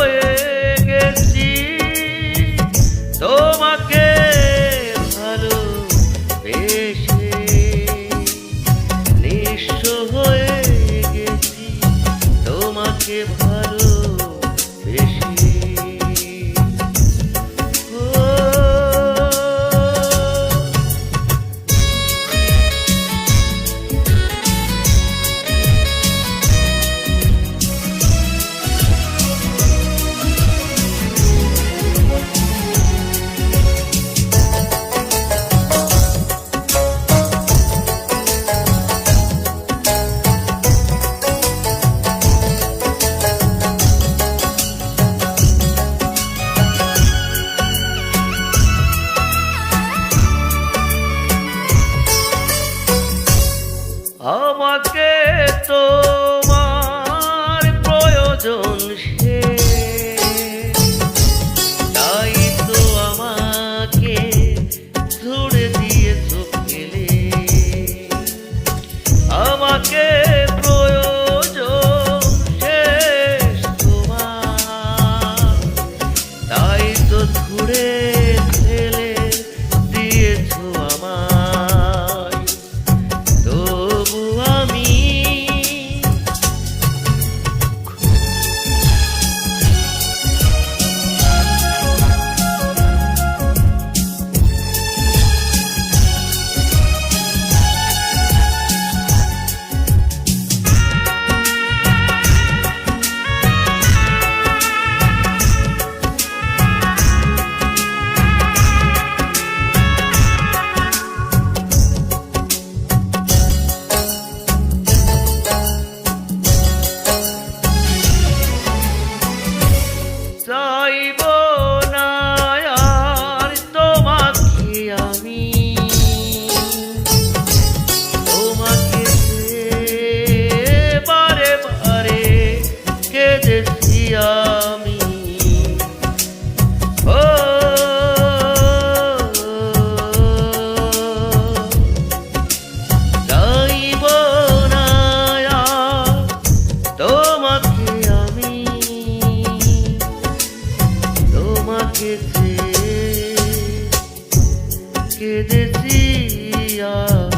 হয়ে আমাকে তোমার প্রয়োজন সে। তাই তো আমাকে ছুড়ে দিয়েছ ফেলে আমাকে প্রয়োজন শেষ তোমার। তাই তো ছুড়ে কেঁদেছি কেঁদেছি আর